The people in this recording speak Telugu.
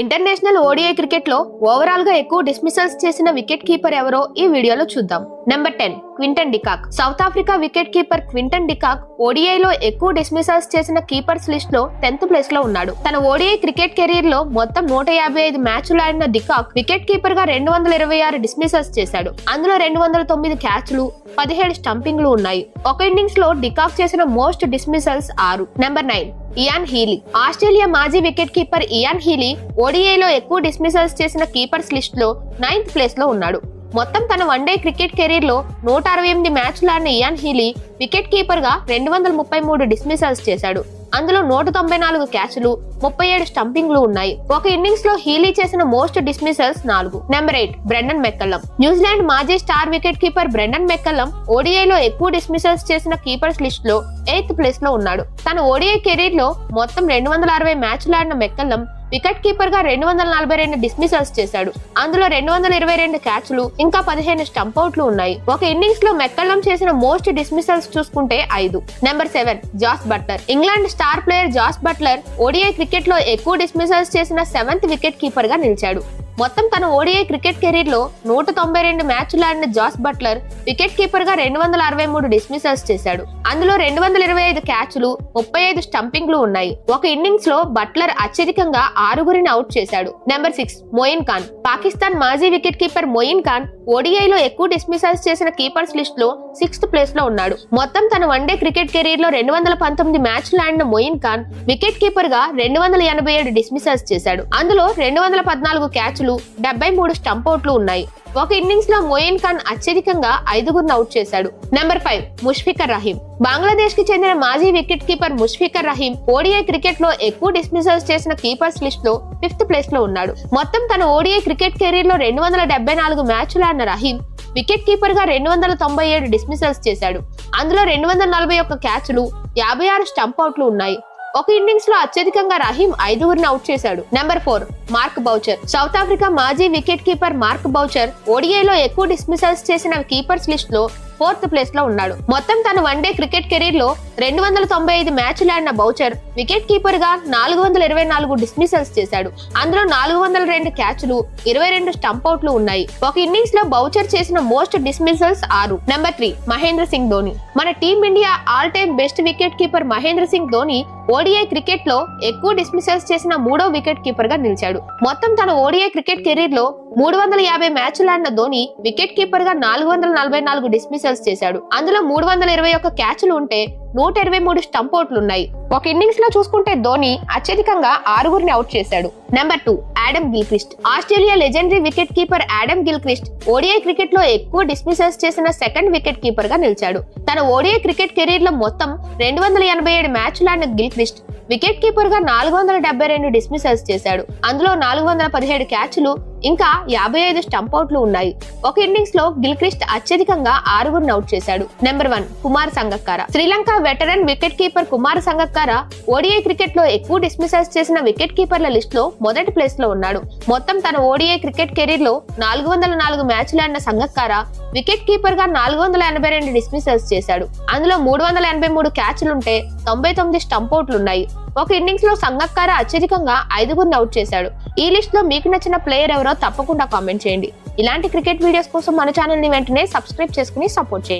ఇంటర్నేషనల్ ఓడిఐ క్రికెట్లో ఓవరాల్గా ఎక్కువ డిస్మిసల్స్ చేసిన వికెట్ కీపర్ ఎవరో ఈ వీడియోలో చూద్దాం. Number ten Quinton de Kock. South Africa wicket keeper Quinton de Kock ODI లో ఎక్కువ డిస్మిసల్స్ చేసిన కీపర్స్ లిస్ట్లో టెన్త్ ప్లేస్లో ఉన్నాడు. తన ఓడిఐ క్రికెట్ కెరీర్లో మొత్తం నూట యాభై ఐదు మ్యాచ్లు ఆడిన డికాక్ వికెట్ కీపర్గా రెండు వందల ఇరవై ఆరు డిస్మిసల్స్ చేశాడు. అందులో రెండు వందల తొమ్మిది క్యాచ్లు పదిహేడు స్టంపింగ్లు ఉన్నాయి. ఒక ఇన్నింగ్స్లో డికాక్ చేసిన మోస్ట్ డిస్మిసల్స్ ఆరు. Number nine Ian Healy. Australia మాజీ వికెట్ కీపర్ ఇయాన్ హీలీ ఓడిఐలో ఎక్కువ డిస్మిసల్స్ చేసిన కీపర్స్ లిస్ట్లో నైన్త్ ప్లేస్లో ఉన్నాడు. మొత్తం తన వన్డే క్రికెట్ కెరీర్లో నూట అరవై ఎనిమిది మ్యాచ్లు ఆడిన ఇయాన్ హీలీ వికెట్ కీపర్గా రెండు వందల ముప్పై మూడు డిస్మిసల్స్ చేశాడు. అందులో నూట తొంభై నాలుగు క్యాచ్లు ముప్పై ఏడు స్టంపింగ్లు ఉన్నాయి. ఒక ఇన్నింగ్స్లో హీలీ చేసిన మోస్ట్ డిస్మిసల్స్ నాలుగు. Number eight Brendon McCullum. New Zealand మాజీ star wicket keeper Brendon McCullum ఓడిఐలో ఎక్కువ డిస్మిసల్స్ చేసిన కీపర్స్ లిస్ట్లో ఎయిత్ ప్లేస్లో ఉన్నాడు. తన ఓడిఐ కెరీర్లో మొత్తం రెండు వందల అరవై మ్యాచ్లు ఆడిన మెక్కల్లం వికెట్ కీపర్గా రెండు వందల నలభై రెండు డిస్మిసల్స్ చేశాడు. అందులో రెండు వందల ఇరవై రెండు క్యాచ్లు ఇంకా పదిహేను స్టంప్ అవుట్లు ఉన్నాయి. ఒక ఇన్నింగ్స్లో మెక్కల్లం చేసిన మోస్ట్ డిస్మిసల్స్ చూసుకుంటే ఐదు. Number seven Jos Buttler. England star player Jos Buttler ODI క్రికెట్లో ఎక్కువ డిస్మిసల్స్ చేసిన సెవెంత్ వికెట్ కీపర్గా నిలిచాడు. మొత్తం తన ఓడిఐ క్రికెట్ కెరీర్లో నూట తొంభై రెండు మ్యాచ్లు ఆడిన జాస్ బట్లర్ వికెట్ కీపర్గా రెండు వందల అరవై మూడు డిస్మిసల్స్ చేశాడు. అందులో రెండు వందల ఇరవై ఐదు క్యాచ్లు ముప్పై ఐదు స్టంపింగ్లు ఉన్నాయి. ఒక ఇన్నింగ్స్లో బట్లర్ అత్యధికంగా ఆరుగురిని అవుట్ చేశాడు. Number six Moin Khan. Pakistan మాజీ వికెట్ కీపర్ మోయిన్ ఖాన్ ఓడిఐలో ఎక్కువ డిస్మిసల్స్ చేసిన కీపర్స్ లిస్ట్లో సిక్స్త్ ప్లేస్లో ఉన్నాడు. మొత్తం తన వన్డే క్రికెట్ కెరీర్లో రెండు వందల పంతొమ్మిది మ్యాచ్లు ఆడిన మొయిన్ ఖాన్ వికెట్ కీపర్గా రెండు వందల ఎనభై ఏడు డిస్మిసల్స్ చేశాడు. అందులో రెండు వందల పద్నాలుగు క్యాచ్లు డెబ్బై మూడు స్టంపౌట్లు ఉన్నాయి. ఒక ఇన్నింగ్స్లో మోయిన్ ఖాన్ అత్యధికంగా ఐదుగురిని అవుట్ చేశాడు. Number five Mushfiqur Rahim. బంగ్లాదేశ్కి చెందిన మాజీ wicket keeper Mushfiqur Rahim ODI క్రికెట్లో ఎక్కువ డిస్మిసల్స్ చేసిన కీపర్స్ లిస్ట్లో ఫిఫ్త్ ప్లేస్లో ఉన్నాడు. మొత్తం తన ఓడిఐ క్రికెట్ కెరీర్లో రెండు వందల డెబ్బై నాలుగు మ్యాచ్లు ఆడిన రహీం వికెట్ కీపర్గా రెండు వందల తొంభై ఏడు డిస్మిసల్స్ చేశాడు. అందులో రెండు వందల నలభై ఒక్క క్యాచ్లు యాభై ఆరు స్టంప్ అవుట్లు ఉన్నాయి. ఒక ఇన్నింగ్స్లో అత్యధికంగా రహీం ఐదుగురిని అవుట్ చేశాడు. Number four Mark Boucher South Africa మాజీ వికెట్ కీపర్ మార్క్ బౌచర్ ఓడిఐలో ఎక్కువ డిస్మిసల్స్ చేసిన కీపర్స్ లిస్ట్లో ఫోర్త్ ప్లేస్లో ఉన్నాడు. మొత్తం తన వన్డే క్రికెట్ కెరీర్లో రెండు వందల తొంభై ఐదు మ్యాచ్లు ఆడిన బౌచర్ వికెట్ కీపర్గా నాలుగు వందల ఇరవై నాలుగు డిస్మిసల్స్ చేశాడు. అందులో నాలుగు వందల రెండు క్యాచ్లు ఇరవై రెండు స్టంప్ అవుట్లు ఉన్నాయి. ఒక ఇన్నింగ్స్లో బౌచర్ చేసిన మోస్ట్ డిస్మిసల్స్ ఆరు. నెంబర్ త్రీ మహేంద్ర సింగ్ ధోని మన team India all time best wicket keeper Mahendra Singh Dhoni ODI క్రికెట్లో ఎక్కువ డిస్మిసల్స్ చేసిన మూడో వికెట్ కీపర్గా నిలిచాడు. మొత్తం తన ఓడిఐ క్రికెట్ కెరీర్లో మూడు వందల యాభై మ్యాచ్లు ఆడిన ధోని వికెట్ కీపర్గా నాలుగు వందల నలభై నాలుగు డిస్మిసల్స్ చేశాడు. అందులో మూడు వందల ఇరవై ఒక్క క్యాచ్లు ఉంటే నూట ఇరవై మూడు స్టంప్అవుట్లు ఉన్నాయి ఒక ఇన్నింగ్స్లో చూసుకుంటే ధోని అత్యధికంగా ఆరుగురిని అవుట్ చేశాడు. Number two Adam Gilchrist. Australia legendary wicket keeper Adam Gilchrist ODI క్రికెట్లో ఎక్కువ డిస్మిసెస్ చేసిన సెకండ్ వికెట్ కీపర్గా నిలిచాడు. తన ఓడిఐ క్రికెట్ కెరీర్లో మొత్తం రెండు వందల ఎనభై ఏడు మ్యాచ్లు ఆడిన గిల్క్రిస్ట్ వికెట్ కీపర్గా నాలుగు వందల డెబ్బై రెండు డిస్మిసెస్ చేశాడు. అందులో నాలుగు వందల పదిహేడు క్యాచ్లు ఇంకా యాభై ఐదు స్టంప్అవుట్లు ఉన్నాయి. ఒక ఇన్నింగ్స్లో గిల్క్రిస్ట్ అత్యధికంగా ఆరుగురిని అవుట్ చేశాడు. Number one Kumar Sangakkara. Sri Lanka veteran wicket keeper Kumar Sangakkara ODI క్రికెట్లో ఎక్కువ డిస్మిసల్స్ చేసిన వికెట్ కీపర్ల లిస్ట్లో మొదటి ప్లేస్లో ఉన్నాడు. మొత్తం తన ఓడిఐ క్రికెట్ కెరీర్లో నాలుగు వందల నాలుగు మ్యాచ్లు ఆడిన సంగక్కార వికెట్ కీపర్గా నాలుగు వందల ఎనభై రెండు డిస్మిసల్స్ చేశాడు. అందులో మూడు వందల ఎనభై మూడు క్యాచ్లుంటే తొంభై తొమ్మిది స్టంప్అవుట్లు ఉన్నాయి. ఒక ఇన్నింగ్స్లో సంగక్కార అత్యధికంగా ఐదుగురిని అవుట్ చేశాడు. ఈ లిస్ట్లో మీకు నచ్చిన ప్లేయర్ ఎవరో తప్పకుండా కామెంట్ చేయండి. ఇలాంటి క్రికెట్ వీడియోస్ కోసం మన ఛానల్ని వెంటనే సబ్స్క్రైబ్ చేసుకుని సపోర్ట్ చేయండి.